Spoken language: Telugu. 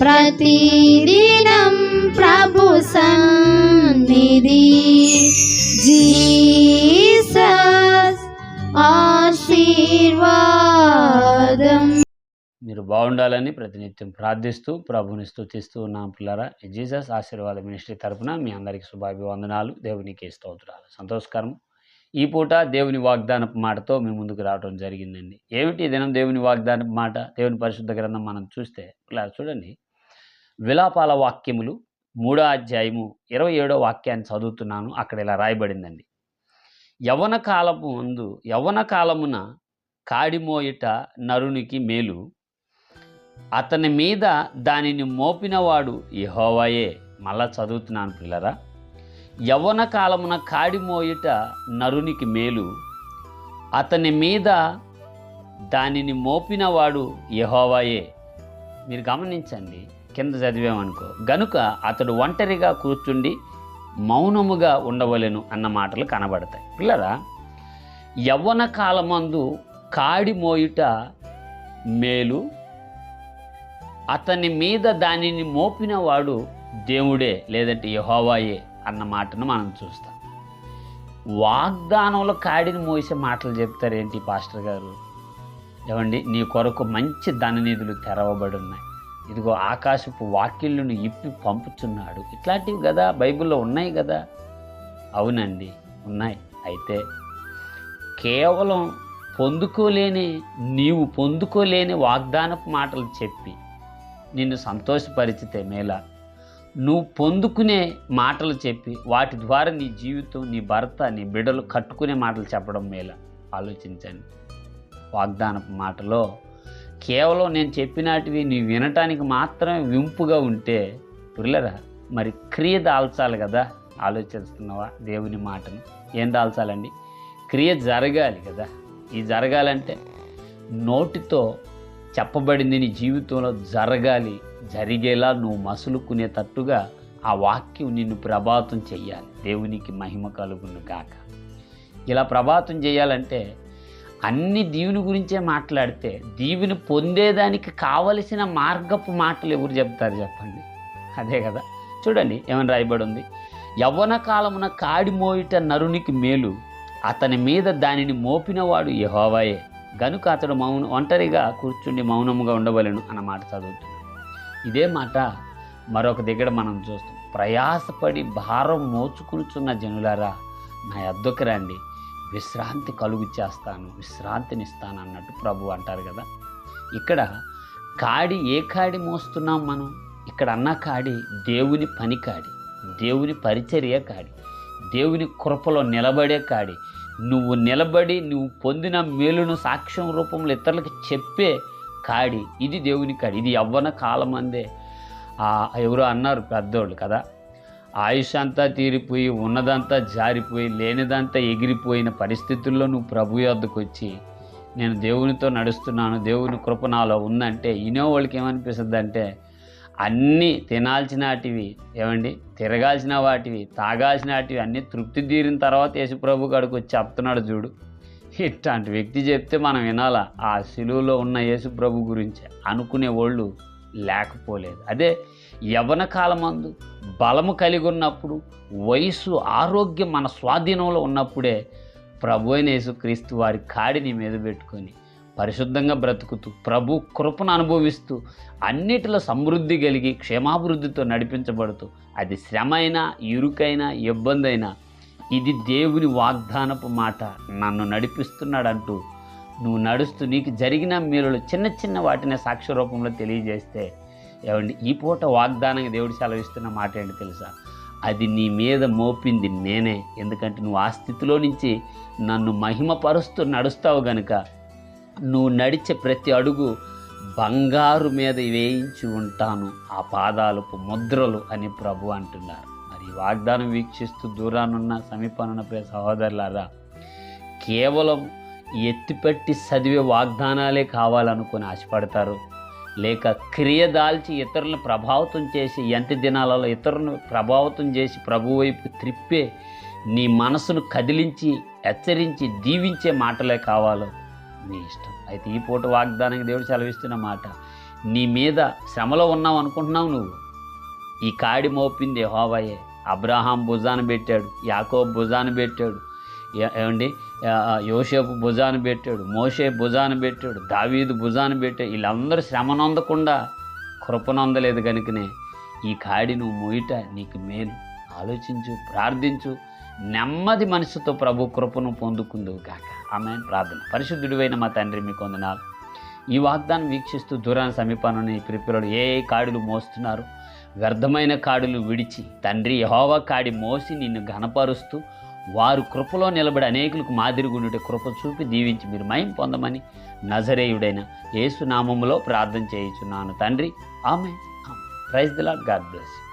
ప్రతిదినం ప్రభు సన్నిధి. జీసస్ ఆశీర్వాదం. మీరు బాగుండాలని ప్రతినిత్యం ప్రార్థిస్తూ ప్రభుని స్థుతిస్తూ ఉన్నాం పిల్లరా. జీసస్ ఆశీర్వాద మినిస్ట్రీ తరపున మీ అందరికీ శుభాభివందనాలు దేవునికి స్తోత్రాలు. సంతోషకరం. ఈ పూట దేవుని వాగ్దానపు మాటతో మీ ముందుకు రావడం జరిగిందండి. ఏమిటి దినం దేవుని వాగ్దానపు మాట? దేవుని పరిశుద్ధ గ్రంథం మనం చూస్తే పిల్లలు చూడండి. విలాపాల వాక్యములు మూడో అధ్యాయము ఇరవై ఏడో వాక్యాన్ని చదువుతున్నాను. అక్కడ ఇలా రాయబడిందండి. యవన కాలము ముందు యవన కాలమున కాడిమోయిట నరునికి మేలు. అతని మీద దానిని మోపినవాడు యహోవాయే. మళ్ళా చదువుతున్నాను పిల్లరా. యవన కాలమున కాడిమోయుట నరునికి మేలు. అతని మీద దానిని మోపినవాడు యహోవాయే. మీరు గమనించండి. కింద చదివామనుకో. గనుక అతడు ఒంటరిగా కూర్చుండి మౌనముగా ఉండవలెను అన్న మాటలు కనబడతాయి. పిల్లరా యవ్వన కాలమందు కాడి మోయుట మేలు అతని మీద దానిని మోపినవాడు దేవుడే లేదంటే యహోవాయే అన్న మాటను మనం చూస్తాం. వాగ్దానంలో కాడిని మోసే మాటలు చెప్తారేంటి పాస్టర్ గారు? ఏమండి నీ కొరకు మంచి ధననిధులు తెరవబడి ఉన్నాయి ఇదిగో ఆకాశపు వాక్యులను ఇప్పి పంపుతున్నాడు ఇట్లాంటివి కదా బైబిల్లో ఉన్నాయి కదా అవునండి ఉన్నాయి. అయితే కేవలం పొందుకోలేని నీవు పొందుకోలేని వాగ్దానపు మాటలు చెప్పి నిన్ను సంతోషపరిచితే మేలా నువ్వు పొందుకునే మాటలు చెప్పి వాటి ద్వారా నీ జీవితం నీ భర్త నీ బిడ్డలు కట్టుకునే మాటలు చెప్పడం మేలా. ఆలోచించండి. వాగ్దానపు మాటలో కేవలం నేను చెప్పినటివి నీ వినటానికి మాత్రమే వింపుగా ఉంటే పిల్లరా మరి క్రియ దాల్చాలి కదా? ఆలోచిస్తున్నావా దేవుని మాటను? ఏం దాల్చాలండి? క్రియ జరగాలి కదా? ఈ జరగాలంటే నోటితో చెప్పబడింది నీ జీవితంలో జరగాలి జరిగేలా నువ్వు మసులుకునేటట్టుగా ఆ వాక్యం నిన్ను ప్రభావితం చేయాలి దేవునికి మహిమ కలుగును గాక. ఇలా ప్రభావితం చేయాలంటే అన్ని దీవుని గురించే మాట్లాడితే దీవుని పొందేదానికి కావలసిన మార్గపు మాటలు ఎవరు చెప్తారు చెప్పండి? అదే కదా. చూడండి ఏమని రాయబడి ఉంది యవ్వన కాలమున కాడి మోయిట నరునికి మేలు అతని మీద దానిని మోపినవాడు యహోవాయే. గనుక అతడు మౌన ఒంటరిగా కూర్చుండి మౌనముగా ఉండవలెను అన్న మాట చదువుతున్నాడు. ఇదే మాట మరొక దగ్గర మనం చూస్తాం. ప్రయాసపడి భారం మోచుకునుచున్న జనులారా నా అద్దొకి రండి విశ్రాంతి కలుగు చేస్తాను విశ్రాంతినిస్తాను అన్నట్టు ప్రభు అంటారు కదా. ఇక్కడ కాడి ఏ కాడి మోస్తున్నాం మనం? ఇక్కడ అన్న కాడి దేవుని పని కాడి దేవుని పరిచర్య కాడి దేవుని కృపలో నిలబడే కాడి. నువ్వు నిలబడి నువ్వు పొందిన మేలును సాక్ష్యం రూపంలో ఇతరులకు చెప్పే కాడి. ఇది దేవుని కాడి. ఇది యవ్వన కాలం అందే ఎవరో అన్నారు పెద్దోళ్ళు కదా. ఆయుష్ అంతా తీరిపోయి ఉన్నదంతా జారిపోయి లేనిదంతా ఎగిరిపోయిన పరిస్థితుల్లో నువ్వు ప్రభు యొద్దకు వచ్చి నేను దేవునితో నడుస్తున్నాను దేవుని కృప నాలో ఉందంటే ఇనో వాళ్ళకి ఏమనిపిస్తుంది అంటే అన్నీ తినాల్సినటివి ఏమండి తిరగాల్సిన వాటివి తాగాల్సిన వాటివి అన్నీ తృప్తి తీరిన తర్వాత యేసుప్రభు కాడికి వచ్చి చెప్తున్నాడు చూడు. ఇట్లాంటి వ్యక్తి చెప్తే మనం వినాలా? ఆ శిలువలో ఉన్న యేసుప్రభు గురించి అనుకునే వాళ్ళు లేకపోలేదు. అదే యవన కాలమందు బలము కలిగి ఉన్నప్పుడు వయసు ఆరోగ్యం మన స్వాధీనంలో ఉన్నప్పుడే ప్రభు అయిన యేసుక్రీస్తు వారి కాడిని మీద పెట్టుకొని పరిశుద్ధంగా బ్రతుకుతూ ప్రభు కృపను అనుభవిస్తూ అన్నిటిలో సమృద్ధి కలిగి క్షేమాభివృద్ధితో నడిపించబడుతూ అది శ్రమ అయినా ఇరుకైనా ఇబ్బంది అయినా ఇది దేవుని వాగ్దానపు మాట. నన్ను నడిపిస్తున్నాడంటూ నువ్వు నడుస్తూ నీకు జరిగిన మీరు చిన్న చిన్న వాటిని సాక్ష్య రూపంలో తెలియజేస్తే ఏమండి ఈ పూట వాగ్దానంగా దేవుడు సెలవిస్తున్న మాట ఏంటి తెలుసా? అది నీ మీద మోపింది నేనే. ఎందుకంటే నువ్వు ఆ స్థితిలో నుంచి నన్ను మహిమపరుస్తూ నడుస్తావు గనుక నువ్వు నడిచే ప్రతి అడుగు బంగారు మీద వేయించి ఉంటాను. ఆ పాదాలకు ముద్రలు అని ప్రభు అంటున్నారు. మరి వాగ్దానం వీక్షిస్తూ దూరానున్న సమీపానున్న ప్రియ సహోదరులారా కేవలం ఎత్తిపెట్టి చదివే వాగ్దానాలే కావాలనుకుని ఆశపడతారు. లేక క్రియ దాల్చి ఇతరులను ప్రభావితం చేసి ఎంత దినాలలో ఇతరులను ప్రభావితం చేసి ప్రభు వైపు త్రిప్పే నీ మనసును కదిలించి హెచ్చరించి దీవించే మాటలే కావాలో నీ ఇష్టం. అయితే ఈ పూట వాగ్దానానికి దేవుడు సెలవిస్తున్న మాట నీ మీద శ్రమలో ఉన్నావు అనుకుంటున్నావు నువ్వు. ఈ కాడి మోపింది హోవయే అబ్రహాం భుజాన పెట్టాడు యాకో భుజాన పెట్టాడు ఏమండి? యోసేపు భుజాన పెట్టాడు మోషే భుజాన పెట్టాడు దావీదు భుజాన పెట్టాడు వీళ్ళందరూ శ్రమనొందకుండా కృపనొందలేదు కనుకనే ఈ కాడి నువ్వు మోయిట నీకు మేలు. ఆలోచించు ప్రార్థించు నెమ్మది మనసుతో ప్రభు కృపను పొందుకుందువు కాక ఆమె ప్రార్థన. పరిశుద్ధుడివైన మా తండ్రి మీకు వందనాలు. ఈ వాగ్దానం వీక్షిస్తూ దూరాన సమీపాన్ని ఈ ప్రిపిల్లలు ఏ ఏ కాడులు మోస్తున్నారు? వ్యర్థమైన కాడులు విడిచి తండ్రి యహోవా కాడి మోసి నిన్ను ఘనపరుస్తూ వారు కృపలో నిలబడి అనేకులకు మాదిరిగుండుట కృప చూపి దీవించి మీరు మయం పొందమని నజరేయుడైన యేసు నామములో ప్రార్థన చేయుచున్నాను తండ్రి. ఆమె ప్రైజ్ ది గాడ్ బ్లెస్